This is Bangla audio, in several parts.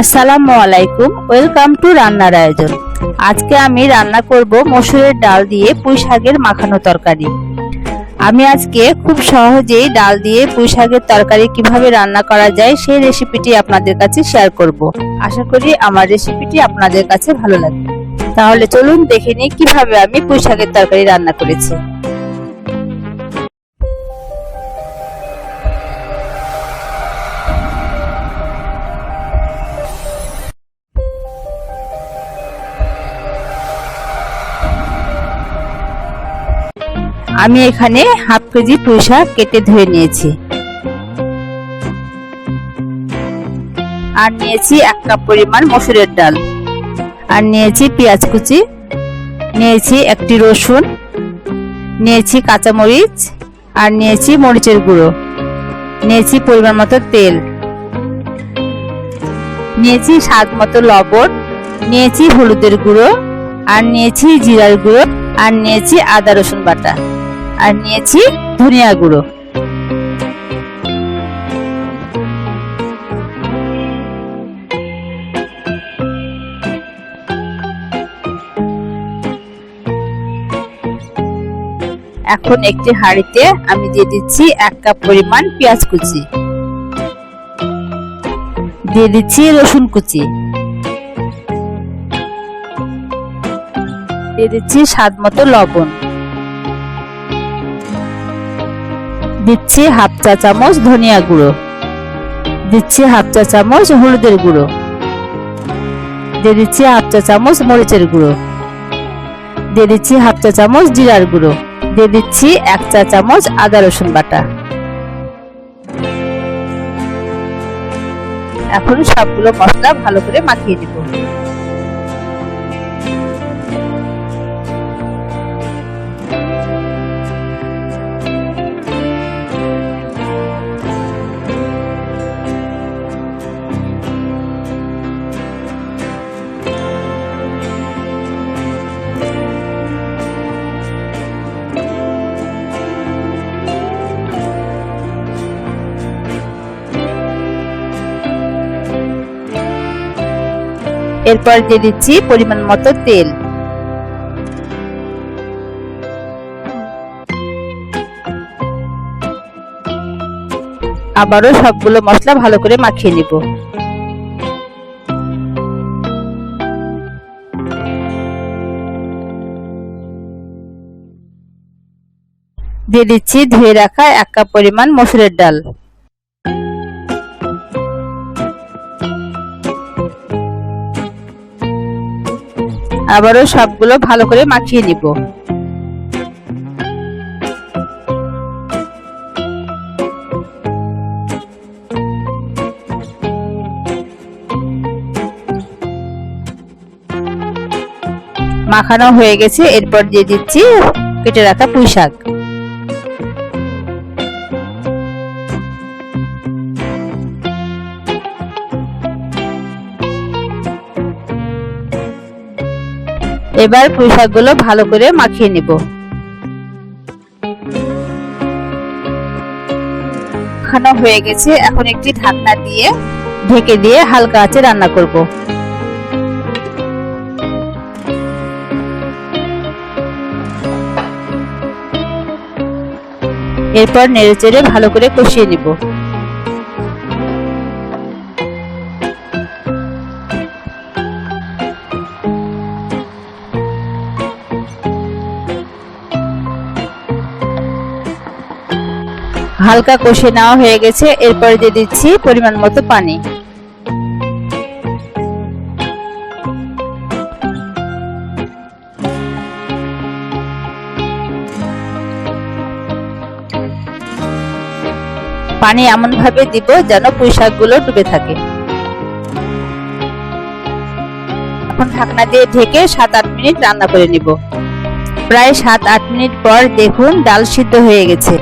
আসসালামু আলাইকুম, ওয়েলকাম টু রান্নার আয়োজন। আজকে আমি রান্না করব মসুরের ডাল দিয়ে পুঁই শাকের মাখানো তরকারি। আমি আজকে খুব সহজেই ডাল দিয়ে পুঁই শাকের তরকারি কীভাবে রান্না করা যায় সেই রেসিপিটি আপনাদের কাছে শেয়ার করব। আশা করি আমার রেসিপিটি আপনাদের কাছে ভালো লাগবে। তাহলে চলুন দেখে নিই কীভাবে আমি পুঁই শাকের তরকারি রান্না করেছি। আমি এখানে হাফ কেজি পুঁই শাক কেটে ধুয়ে নিয়েছি। আর নিয়েছি এক কাপ পরিমাণ মসুরের ডাল। আর নিয়েছি পেঁয়াজ কুচি। নিয়েছি একটি রসুন। নিয়েছি কাঁচামরিচ। আর নিয়েছি মরিচের গুঁড়ো। নিয়েছি পরিমাণ মতো তেল। নিয়েছি স্বাদ মতো লবণ। নিয়েছি হলুদের গুঁড়ো। আর নিয়েছি জিরার গুঁড়ো। আর নিয়েছি আদা, রসুন বাটা। আর নিয়েছি ধনিয়া গুঁড়ো। এখন একটি হাঁড়িতে আমি দিয়ে দিচ্ছি এক কাপ পরিমাণ পেঁয়াজ কুচি। দিয়ে দিচ্ছি রসুন কুচি। দিয়ে দিচ্ছি স্বাদ মতো লবণ। দিচ্ছি হাফ চা চামচ ধনিয়া গুঁড়ো। দিচ্ছি হাফ চা চামচ হলুদের গুঁড়ো। দিয়ে দিচ্ছি হাফ চা চামচ মরিচের গুঁড়ো। দিয়ে দিচ্ছি হাফ চা চামচ জিরার গুঁড়ো। দিয়ে দিচ্ছি এক চা চামচ আদা রসুন বাটা। এখন সবগুলো মশলা ভালো করে মাখিয়ে দিব এরপর দিয়ে দিচ্ছি পরিমাণ মতো তেল। আবারও সবগুলো মশলা ভালো করে মাখিয়ে নিব। দিয়ে দিচ্ছি ধুয়ে রাখা এক কাপ পরিমাণ মসুরের ডাল। আবারও সবগুলো ভালো করে মাখিয়ে নিব। মাখানো হয়ে গেছে, এরপর দিয়ে দিচ্ছি কেটে রাখা পুঁই শাক এবার পুঁই শাকগুলো ভালো করে মাখিয়ে নিব। মাখানো হয়ে গেছে। এখন একটি ঢাকনা দিয়ে ঢেকে দিয়ে হালকা আঁচে রান্না করব। এরপর নেড়েচেড়ে ভালো করে কষিয়ে নিব। হালকা কষে নেওয়া হয়ে গেছে, এরপর দিয়ে দিচ্ছি পরিমাণ মতো পানি। পানি এমন ভাবে দিব যেন পুঁই শাকগুলো ডুবে থাকে। এখন ঢাকনা দিয়ে ঢেকে সাত আট মিনিট রান্না করে নিব। প্রায় সাত আট মিনিট পর দেখুন ডাল সিদ্ধ হয়ে গেছে।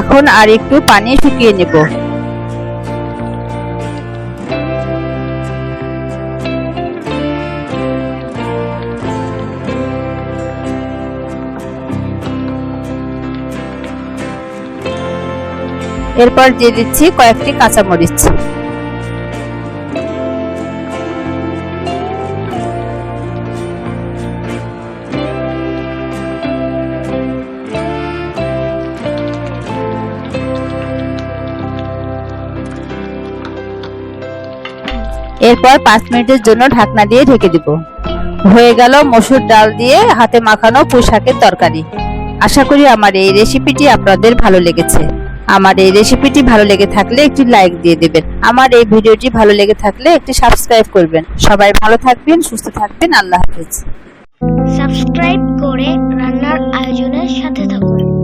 এখন আর একটু পানি শুকিয়ে নেব। এরপর দিয়ে দিচ্ছি কয়েকটি কাঁচামরিচ। এরপর পাঁচ মিনিটের জন্য ঢাকনা দিয়ে ঢেকে দিব। হয়ে গেল মসুর ডাল দিয়ে হাতে মাখানো পুঁই শাকের তরকারি। আশা করি আমার এই রেসিপিটি আপনাদের ভালো লেগেছে। আমার এই রেসিপিটি ভালো লেগে থাকলে একটি লাইক দিয়ে দেবেন। আমার এই ভিডিওটি ভালো লেগে থাকলে একটি সাবস্ক্রাইব করবেন। সবাই ভালো থাকবেন, সুস্থ থাকবেন। আল্লাহ হাফেজ। সাবস্ক্রাইব করে রান্নার আয়োজনের সাথে থাকুন।